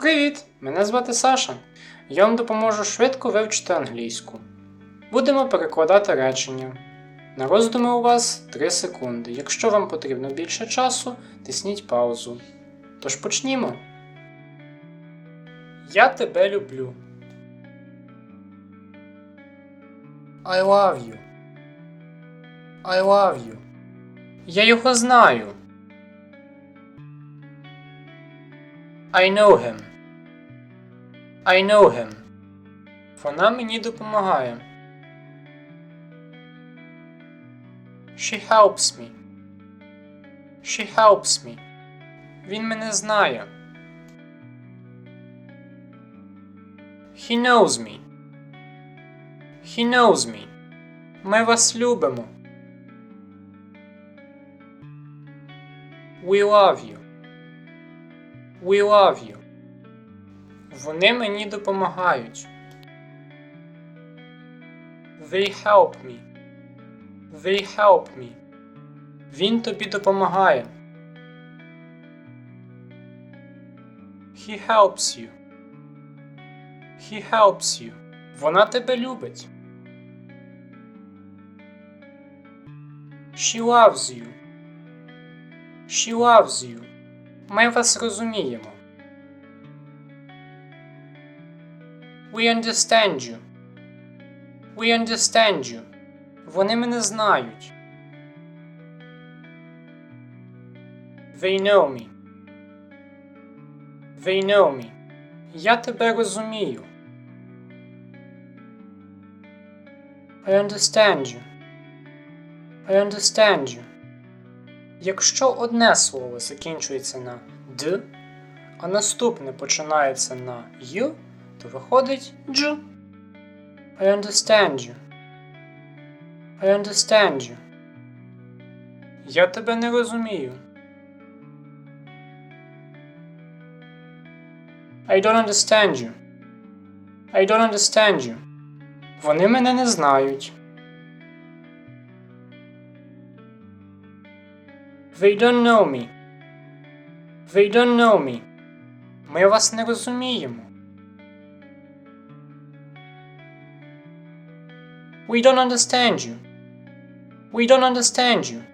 Привіт! Мене звати Саша. Я вам допоможу швидко вивчити англійську. Будемо перекладати речення. На роздуми у вас 3 секунди. Якщо вам потрібно більше часу, тисніть паузу. Тож почнімо. Я тебе люблю. I love you. I love you. Я його знаю. I know him. I know him. Вона мені допомагає. She helps me. She helps me. Він мене знає. He knows me. He knows me. Ми вас любимо. We love you. We love you. Вони мені допомагають. They help me. They help me. Він тобі допомагає. He helps you. He helps you. Вона тебе любить. She loves you. She loves you. Ми вас розуміємо. We understand you. We understand you. Вони мене знають. They know me. They know me. Я тебе розумію. I understand you. I understand you. Якщо одне слово закінчується на д, а наступне починається на й, то виходить дж. I understand you. I understand you. Я тебе не розумію. I don't understand you. I don't understand you. Вони мене не знають. They don't know me. They don't know me. Ми вас не розуміємо. We don't understand you. We don't understand you.